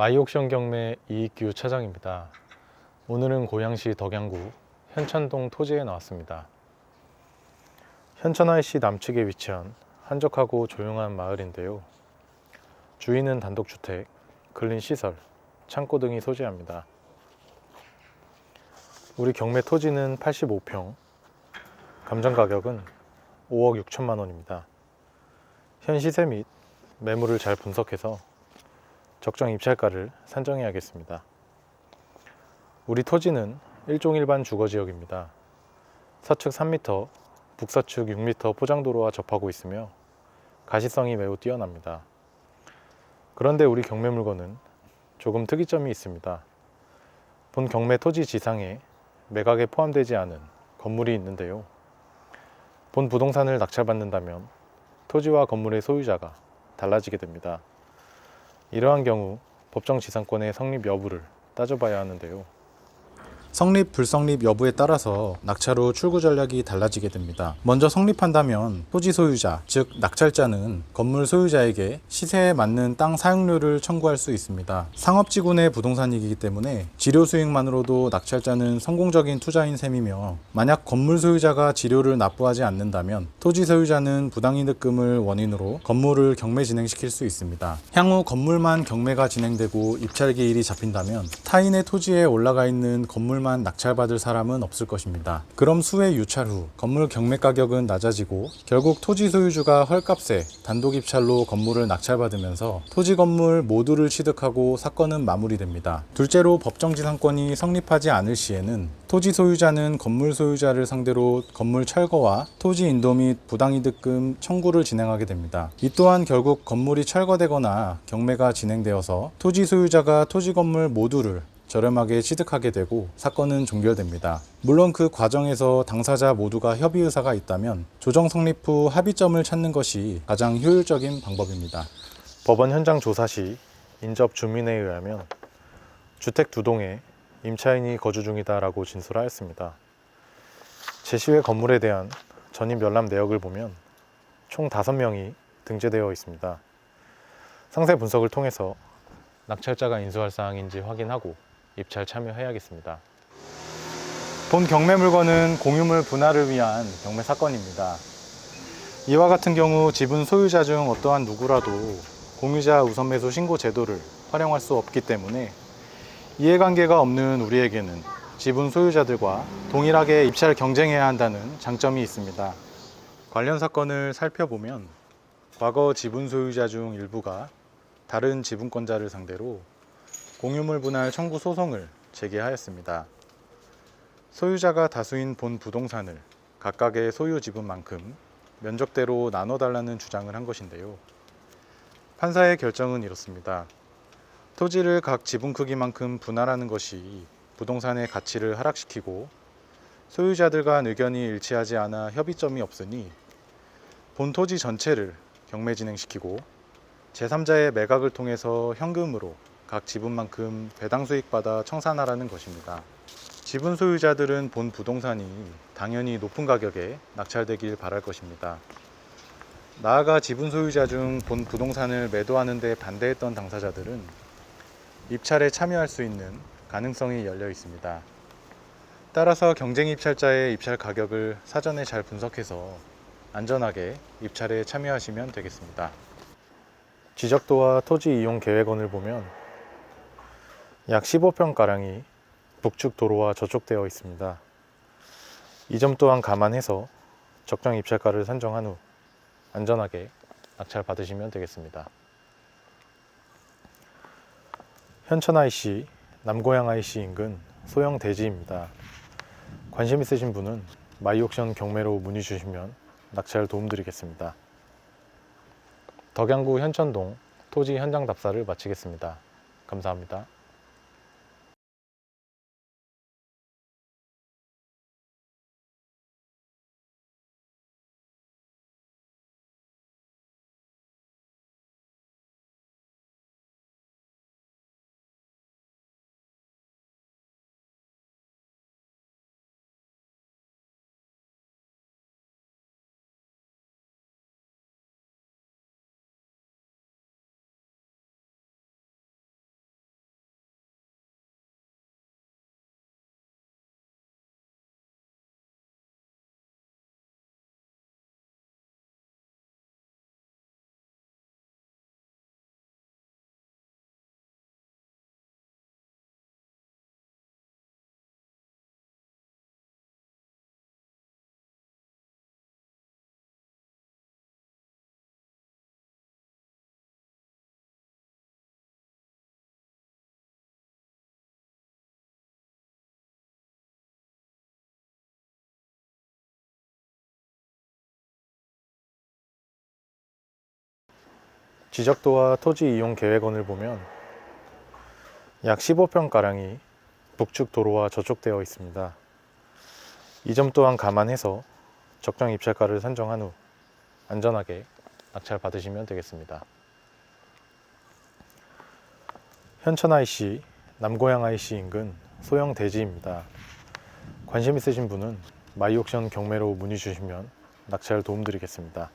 마이옥션 경매 이익규 차장입니다. 오늘은 고양시 덕양구 현천동 토지에 나왔습니다. 현천IC 남측에 위치한 한적하고 조용한 마을인데요. 주인은 단독주택, 근린 시설, 창고 등이 소재합니다. 우리 경매 토지는 85평, 감정 가격은 5억 6천만 원입니다. 현 시세 및 매물을 잘 분석해서 적정 입찰가를 산정해야겠습니다. 우리 토지는 일종 일반 주거 지역입니다. 서측 3m, 북서측 6m 포장도로와 접하고 있으며 가시성이 매우 뛰어납니다. 그런데 우리 경매 물건은 조금 특이점이 있습니다. 본 경매 토지 지상에 매각에 포함되지 않은 건물이 있는데요. 본 부동산을 낙찰받는다면 토지와 건물의 소유자가 달라지게 됩니다. 이러한 경우 법정 지상권의 성립 여부를 따져봐야 하는데요. 성립 불성립 여부에 따라서 낙찰 후 출구 전략이 달라지게 됩니다. 먼저 성립한다면 토지 소유자, 즉 낙찰자는 건물 소유자에게 시세에 맞는 땅 사용료를 청구할 수 있습니다. 상업지구내 부동산이기 때문에 지료 수익만으로도 낙찰자는 성공적인 투자인 셈이며 만약 건물 소유자가 지료를 납부하지 않는다면 토지 소유자는 부당이득금을 원인으로 건물을 경매 진행시킬 수 있습니다. 향후 건물만 경매가 진행되고 입찰 기일이 잡힌다면 타인의 토지에 올라가 있는 건물 만 낙찰받을 사람은 없을 것입니다. 그럼 수해 유찰 후 건물 경매 가격은 낮아지고 결국 토지 소유주가 헐값에 단독 입찰로 건물을 낙찰받으면서 토지 건물 모두를 취득하고 사건은 마무리됩니다. 둘째로 법정지상권이 성립하지 않을 시에는 토지 소유자는 건물 소유자를 상대로 건물 철거와 토지 인도 및 부당이득금 청구를 진행하게 됩니다. 이 또한 결국 건물이 철거되거나 경매가 진행되어서 토지 소유자가 토지 건물 모두를 저렴하게 취득하게 되고 사건은 종결됩니다. 물론 그 과정에서 당사자 모두가 협의 의사가 있다면 조정 성립 후 합의점을 찾는 것이 가장 효율적인 방법입니다. 법원 현장 조사 시 인접 주민에 의하면 주택 두 동에 임차인이 거주 중이다라고 진술하였습니다. 제시회 건물에 대한 전입 열람 내역을 보면 총 5명이 등재되어 있습니다. 상세 분석을 통해서 낙찰자가 인수할 사항인지 확인하고 입찰 참여해야겠습니다. 본 경매 물건은 공유물 분할을 위한 경매 사건입니다. 이와 같은 경우 지분 소유자 중 어떠한 누구라도 공유자 우선 매수 신고 제도를 활용할 수 없기 때문에 이해관계가 없는 우리에게는 지분 소유자들과 동일하게 입찰 경쟁해야 한다는 장점이 있습니다. 관련 사건을 살펴보면 과거 지분 소유자 중 일부가 다른 지분권자를 상대로 공유물 분할 청구 소송을 제기하였습니다. 소유자가 다수인 본 부동산을 각각의 소유 지분만큼 면적대로 나눠달라는 주장을 한 것인데요. 판사의 결정은 이렇습니다. 토지를 각 지분 크기만큼 분할하는 것이 부동산의 가치를 하락시키고 소유자들 간 의견이 일치하지 않아 협의점이 없으니 본 토지 전체를 경매 진행시키고 제3자의 매각을 통해서 현금으로 각 지분만큼 배당 수익 받아 청산하라는 것입니다. 지분 소유자들은 본 부동산이 당연히 높은 가격에 낙찰되길 바랄 것입니다. 나아가 지분 소유자 중 본 부동산을 매도하는 데 반대했던 당사자들은 입찰에 참여할 수 있는 가능성이 열려 있습니다. 따라서 경쟁 입찰자의 입찰 가격을 사전에 잘 분석해서 안전하게 입찰에 참여하시면 되겠습니다. 지적도와 토지 이용 계획원을 보면 약 15평 가량이 북측 도로와 저촉되어 있습니다. 이 점 또한 감안해서 적정 입찰가를 산정한 후 안전하게 낙찰 받으시면 되겠습니다. 현천 IC, 남고양 IC 인근 소형 대지입니다. 관심 있으신 분은 마이옥션 경매로 문의 주시면 낙찰 도움드리겠습니다. 덕양구 현천동 토지 현장 답사를 마치겠습니다. 감사합니다. 지적도와 토지 이용 계획원을 보면 약 15평가량이 북측 도로와 저촉되어 있습니다. 이 점 또한 감안해서 적정 입찰가를 산정한 후 안전하게 낙찰 받으시면 되겠습니다. 현천 IC, 남고양 IC 인근 소형 대지입니다. 관심 있으신 분은 마이옥션 경매로 문의 주시면 낙찰 도움드리겠습니다.